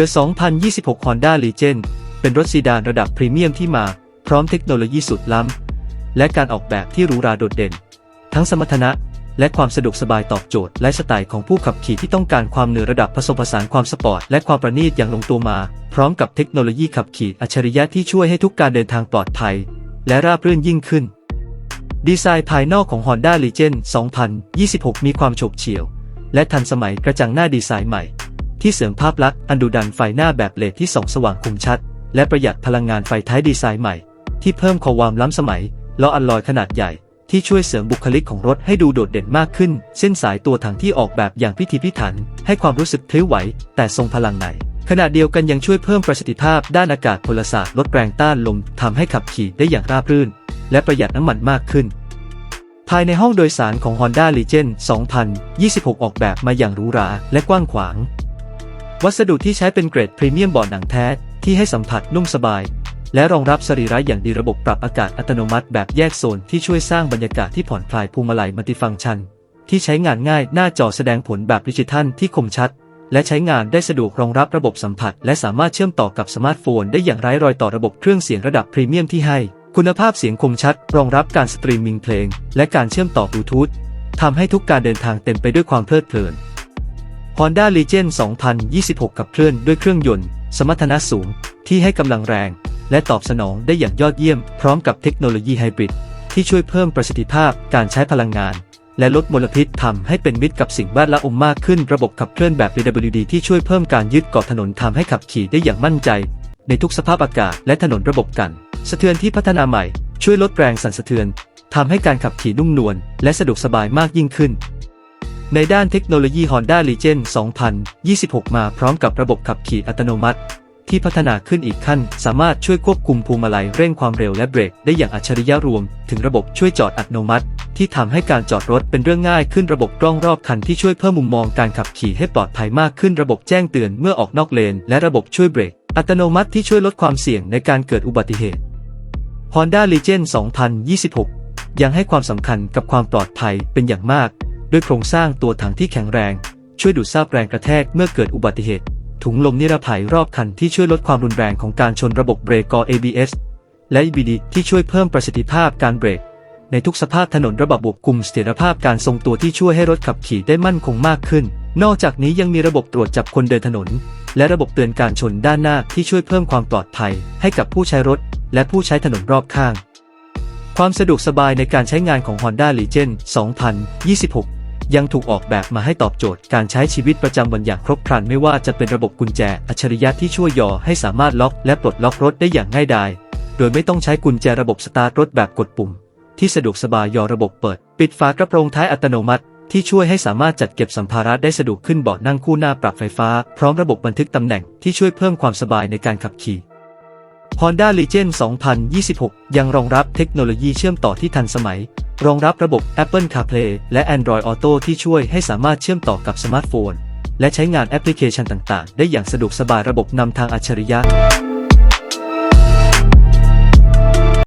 The 2026 Honda Legend เป็นรถซีดานระดับพรีเมียมที่มาพร้อมเทคโนโลยีสุดล้ำ และการออกแบบที่หรูหราโดดเด่น ทั้งสมรรถนะ และความสะดวกสบายตอบโจทย์ และสไตล์ของผู้ขับขี่ที่ต้องการความเหนือระดับผสมผสานความสปอร์ตและความประณีตอย่างลงตัวมา พร้อมกับเทคโนโลยีขับขี่อัจฉริยะที่ช่วยให้ทุกการเดินทางปลอดภัย และราบรื่นยิ่งขึ้น ดีไซน์ภายนอกของ Honda Legend 2026 มีความโฉบเฉี่ยว และทันสมัยกระจังหน้าดีไซน์ใหม่ ที่เสริมภาพลักษณ์อันดุดันไฟหน้าแบบเลดที่ส่องสว่างคมชัด และประหยัดพลังงานไฟท้ายดีไซน์ใหม่ ที่เพิ่มความล้ำสมัยล้ออัลลอยขนาดใหญ่ที่ช่วยเสริมบุคลิกของรถให้ดูโดดเด่นมากขึ้น เส้นสายตัวถังที่ออกแบบอย่างพิถีพิถัน ให้ความรู้สึกพลิ้วไหว แต่ทรงพลังใน ขณะเดียวกันยังช่วยเพิ่มประสิทธิภาพด้านอากาศพลศาสตร์ลดแรงต้านลมทำให้ขับขี่ได้อย่างราบรื่น และประหยัดน้ำมันมากขึ้น ภายในห้องโดยสารของ Honda Legend 2026 ออกแบบมาอย่างหรูหราและกว้างขวาง วัสดุที่ใช้เป็นเกรดพรีเมียมบอร์ดหนังแท้ที่ให้สัมผัสนุ่มสบาย และรองรับสรีระอย่างดีระบบปรับอากาศอัตโนมัติแบบแยกโซนที่ช่วยสร้างบรรยากาศที่ผ่อนคลายภูมิลัยมัลติฟังก์ชัน ที่ใช้งานง่ายหน้าจอแสดงผลแบบดิจิทัลที่คมชัด และใช้งานได้สะดวกรองรับระบบสัมผัส และสามารถเชื่อมต่อกับสมาร์ทโฟน ได้อย่างไร้รอยต่อระบบเครื่องเสียงระดับพรีเมียมที่ให้ คุณภาพเสียงคมชัด รองรับการสตรีมมิ่งเพลง และการเชื่อมต่อบลูทูธทำให้ทุกการเดินทางเต็มไปด้วยความเพลิดเพลิน Honda Legend 2026 ขับเคลื่อนด้วยเครื่องยนต์ สมรรถนะสูง ที่ให้กำลังแรง และตอบสนองได้อย่างยอดเยี่ยม พร้อมกับเทคโนโลยีไฮบริดที่ช่วยเพิ่มประสิทธิภาพการใช้พลังงาน และลดมลพิษทำให้เป็นมิตรกับสิ่งแวดล้อมมากขึ้น ระบบขับเคลื่อนแบบ DWD ที่ช่วยเพิ่มการยึดเกาะถนนทำให้ขับขี่ได้อย่างมั่นใจ ในทุกสภาพอากาศและถนนระบบกัน สะเทือนที่พัฒนาใหม่ ช่วยลดแรงสั่นสะเทือนทำให้การขับขี่นุ่มนวลและสะดวกสบายมากยิ่งขึ้น ในด้านเทคโนโลยี Honda Legend 2026 มาพร้อมกับระบบขับขี่อัตโนมัติ ที่พัฒนาขึ้นอีกขั้น สามารถช่วยควบคุมพวงมาลัยเร่งความเร็วและเบรกได้อย่างอัจฉริยะรวม ถึงระบบช่วยจอดอัตโนมัติ ที่ทำให้การจอดรถเป็นเรื่องง่ายขึ้นระบบกล้องรอบคันที่ช่วยเพิ่มมุมมองการขับขี่ให้ปลอดภัยมากขึ้นระบบแจ้งเตือนเมื่อออกนอกเลน และระบบช่วยเบรก อัตโนมัติที่ช่วยลดความเสี่ยงในการเกิดอุบัติเหตุ Honda Legend 2026 ยังให้ความสำคัญกับความปลอดภัยเป็นอย่างมาก ด้วยโครงสร้างตัวถังที่แข็งแรง ช่วยดูดซาบแรงกระแทกเมื่อเกิดอุบัติเหตุ ถุงลมนิรภัยรอบคันที่ช่วยลดความรุนแรงของการชนระบบเบรกกอ ABS และ EBD ที่ช่วยเพิ่มประสิทธิภาพการเบรก ในทุกสภาพถนนระบบควบคุมเสถียรภาพการทรงตัวที่ช่วยให้รถขับขี่ได้มั่นคงมากขึ้น นอกจากนี้ยังมีระบบตรวจจับคนเดินถนน และระบบเตือนการชนด้านหน้าที่ช่วยเพิ่มความปลอดภัย ให้กับผู้ใช้รถ และผู้ใช้ถนนรอบข้าง ความสะดวกสบายในการใช้งานของ Honda Legend 2026 ยังถูกออกแบบมาให้ตอบโจทย์การใช้ชีวิตประจำวันอย่างครบครันไม่ว่าจะเป็นระบบกุญแจอัจฉริยะที่ช่วยย่อให้สามารถล็อกและปลดล็อกรถได้อย่างง่ายดาย โดยไม่ต้องใช้กุญแจระบบสตาร์ทรถแบบกดปุ่ม ที่สะดวกสบายย่อระบบเปิด ปิดฝากระโปรงท้ายอัตโนมัติ ที่ช่วยให้สามารถจัดเก็บสัมภาระได้สะดวกขึ้นเบาะนั่งคู่หน้าปรับไฟฟ้า พร้อมระบบบันทึกตำแหน่งที่ช่วยเพิ่มความสบายในการขับขี่ Honda Legend 2026 ยังรองรับเทคโนโลยีเชื่อมต่อที่ทันสมัย รองรับระบบ Apple CarPlay และ Android Auto ที่ช่วยให้สามารถเชื่อมต่อกับสมาร์ทโฟน และใช้งานแอปพลิเคชันต่างๆ ได้อย่างสะดวกสบายระบบนำทางอัจฉริยะ